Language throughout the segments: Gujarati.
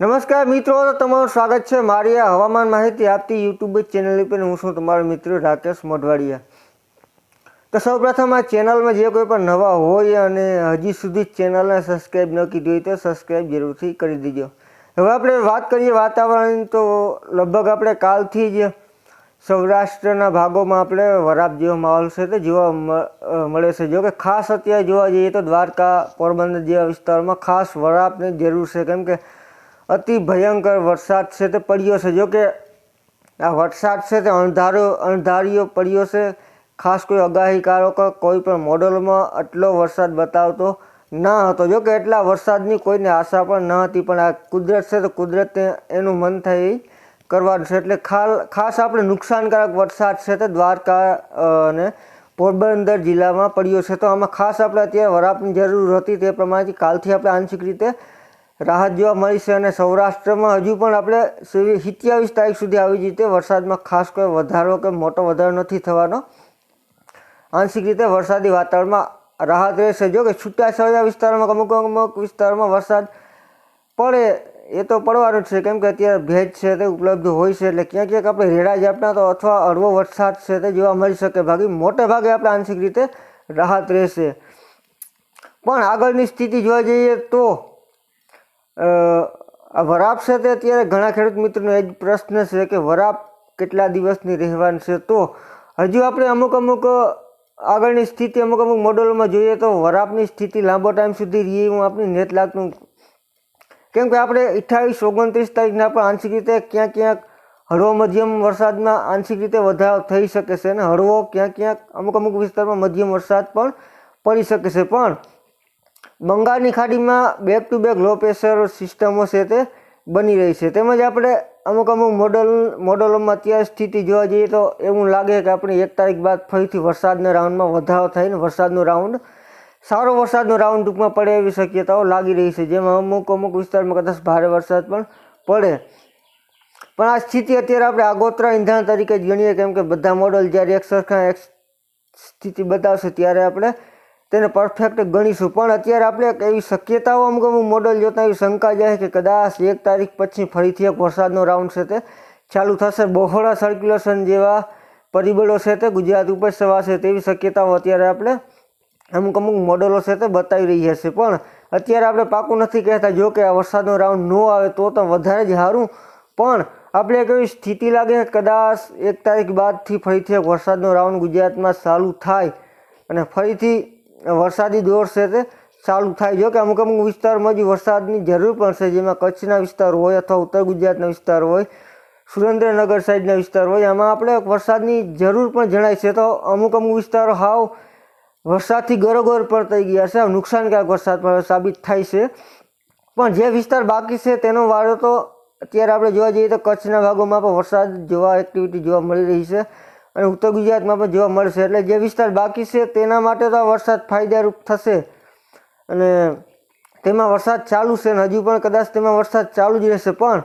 નમસ્કાર મિત્રો તમારું સ્વાગત છે મારી આ હવામાન માહિતી આપતી યુટ્યુબ ચેનલ પર હું છું તમારો મિત્ર રાકેશ મોઢવાડિયા. તો સૌપ્રથમ આ ચેનલમાં જે કોઈ પણ નવા હોય અને હજી સુધી ચેનલને સબસ્ક્રાઈબ ન કીધી હોય તો સબસ્ક્રાઈબ જરૂરથી કરી દેજો. હવે આપણે વાત કરીએ વાતાવરણની તો લગભગ આપણે કાલથી જ સૌરાષ્ટ્રના ભાગોમાં આપણે વરાપ જેવો માહોલ છે તે જોવા મળે છે. જો કે ખાસ અત્યારે જોવા જઈએ તો દ્વારકા, પોરબંદર જેવા વિસ્તારમાં ખાસ વરાપની જરૂર છે. કેમ કે અતિ ભયંકર વરસાદ છે તે પડ્યો છે. જો કે આ વરસાદ છે તે અણધારો અણધાર્યો પડ્યો છે. ખાસ કોઈ આગાહીકારો કે કોઈ પણ મોડલમાં આટલો વરસાદ બતાવતો ન હતો. જો કે એટલા વરસાદની કોઈને આશા પણ ન હતી, પણ આ કુદરત છે તો કુદરતે એનું મન થઈ કરવાનું છે. એટલે ખાલ, ખાસ આપણે નુકસાનકારક વરસાદ છે તે દ્વારકા અને પોરબંદર જિલ્લામાં પડ્યો છે. તો આમાં ખાસ આપણે અત્યારે વરાપની જરૂર હતી તે પ્રમાણે કાલથી આપણે આંશિક રીતે રાહત જોવા મળી છે અને સૌરાષ્ટ્રમાં હજુ પણ આપણે સિત્યાવીસ તારીખ સુધી આવી રીતે વરસાદમાં ખાસ કોઈ વધારો કે મોટો વધારો નથી થવાનો. આંશિક રીતે વરસાદી વાતાવરણમાં રાહત રહેશે. જો કે છૂટાછવાયા વિસ્તારોમાં અમુક અમુક વિસ્તારોમાં વરસાદ પડે, એ તો પડવાનું જ છે. કેમ કે અત્યારે ભેજ છે તે ઉપલબ્ધ હોય છે એટલે ક્યાંક ક્યાંક આપણે રેડા ઝાપટા તો અથવા હળવો વરસાદ છે તે જોવા મળી શકે. બાકી મોટે ભાગે આપણે આંશિક રીતે રાહત રહેશે. પણ આગળની સ્થિતિ જોવા જઈએ તો વરાપ છે તે અત્યારે ઘણા ખેડૂત મિત્રોનો એ જ પ્રશ્ન છે કે વરાપ કેટલા દિવસની રહેવાની છે? તો હજુ આપણે અમુક અમુક આગળની સ્થિતિ, અમુક અમુક મોડલોમાં જોઈએ તો વરાપની સ્થિતિ લાંબો ટાઈમ સુધી રહી એવું આપણે નેત લાગતું. કેમ કે આપણે અઠ્ઠાવીસ, ઓગણત્રીસ તારીખના પણ આંશિક રીતે ક્યાંક ક્યાંક હળવો મધ્યમ વરસાદમાં આંશિક રીતે વધારો થઈ શકે છે અને હળવો ક્યાંક ક્યાંક અમુક અમુક વિસ્તારમાં મધ્યમ વરસાદ પણ પડી શકે છે. પણ બંગાળની ખાડીમાં back to back low pressure સિસ્ટમો છે તે બની રહી છે. તેમજ આપણે અમુક અમુક મોડલ મોડલોમાં અત્યારે સ્થિતિ જોવા જઈએ તો એવું લાગે કે આપણે એક તારીખ બાદ ફરીથી વરસાદના રાઉન્ડમાં વધારો થાય ને વરસાદનો રાઉન્ડ સારો વરસાદનો રાઉન્ડ ટૂંકમાં પડે એવી શક્યતાઓ લાગી રહી છે. જેમાં અમુક અમુક વિસ્તારમાં કદાચ ભારે વરસાદ પણ પડે. પણ આ સ્થિતિ અત્યારે આપણે આગોતરા ઇંધણ તરીકે જ ગણીએ, કેમ કે બધા મોડલ જ્યારે એક સરખા એક સ્થિતિ બતાવશે ત્યારે આપણે તેને પરફેક્ટ ગણીશું. પણ અત્યારે આપણે એવી શક્યતાઓ અમુક અમુક મોડલ જોતા એવી શંકા જાય કે કદાચ એક તારીખ પછી ફરીથી એક વરસાદનો રાઉન્ડ છે તે ચાલુ થશે. બહોળા સર્ક્યુલેશન જેવા પરિબળો છે તે ગુજરાત ઉપર સવાશે તેવી શક્યતાઓ અત્યારે આપણે અમુક અમુક મોડલો છે તે બતાવી રહ્યા છે. પણ અત્યારે આપણે પાકું નથી કહેતા. જો કે આ વરસાદનો રાઉન્ડ ન આવે તો તો વધારે જ સારું. પણ આપણે એક એવી સ્થિતિ લાગે કદાચ એક તારીખ બાદથી ફરીથી એક વરસાદનો રાઉન્ડ ગુજરાતમાં ચાલુ થાય અને ફરીથી વરસાદી દોર છે તે ચાલુ થાય. જો કે અમુક અમુક વિસ્તારમાં જ વરસાદની જરૂર પડશે જેમાં કચ્છના વિસ્તાર હોય અથવા ઉત્તર ગુજરાતના વિસ્તાર હોય, સુરેન્દ્રનગર સાઈડના વિસ્તાર હોય એમાં આપણે વરસાદની જરૂર પણ જણાય છે. તો અમુક અમુક વિસ્તારો હાવ વરસાદથી ગરોગર પણ થઈ ગયા છે નુકસાનકારક વરસાદ પણ સાબિત થાય છે. પણ જે વિસ્તાર બાકી છે તેનો વારો તો અત્યારે આપણે જોવા જઈએ તો કચ્છના ભાગોમાં પણ વરસાદ જોવા એક્ટિવિટી જોવા મળી રહી છે. અને ઉત્તર ગુજરાતમાં પણ જોવા મળશે. એટલે જે વિસ્તાર બાકી છે, તેના માટે તો આ વરસાદ ફાયદારૂપ થશે. અને તેમાં વરસાદ ચાલુ છે અને હજુ પણ કદાચ તેમાં વરસાદ ચાલુ જ રહેશે. પણ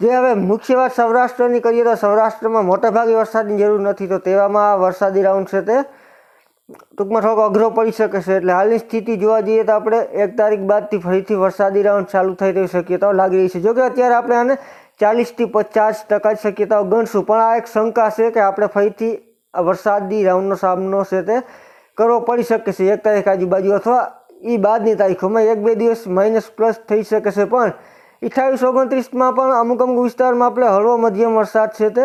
જે હવે મુખ્ય વાત સૌરાષ્ટ્રની કરીએ તો સૌરાષ્ટ્રમાં મોટાભાગે વરસાદની જરૂર નથી. તો તેવામાં આ વરસાદી રાઉન્ડ છે તે ટૂંકમાં થોડોક અઘરો પડી શકે છે. એટલે હાલની સ્થિતિ જોવા જઈએ તો આપણે એક તારીખ બાદથી ફરીથી વરસાદી રાઉન્ડ ચાલુ થઈ રહી શકીએ તો લાગી રહી છે. જોકે અત્યારે આપણે આને ચાલીસથી પચાસ ટકા શક્યતાઓ ગણશું. પણ આ એક શંકા છે કે આપણે ફરીથી વરસાદી રાઉન્ડનો સામનો છે તે કરવો પડી શકે છે એક તારીખ આજુબાજુ અથવા એ બાદની તારીખોમાં એક બે દિવસ માઇનસ પ્લસ થઈ શકે છે. પણ અઠ્ઠાવીસ ઓગણત્રીસમાં પણ અમુક અમુક વિસ્તારમાં આપણે હળવો મધ્યમ વરસાદ છે તે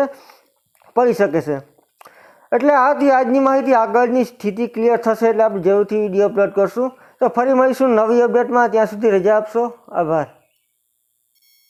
પડી શકે છે. એટલે આથી આજની માહિતી આગળની સ્થિતિ ક્લિયર થશે એટલે આપણે જરૂરથી વીડિયો અપલોડ કરશું. તો ફરી મળીશું નવી અપડેટમાં ત્યાં સુધી રજા આપશો. આભાર.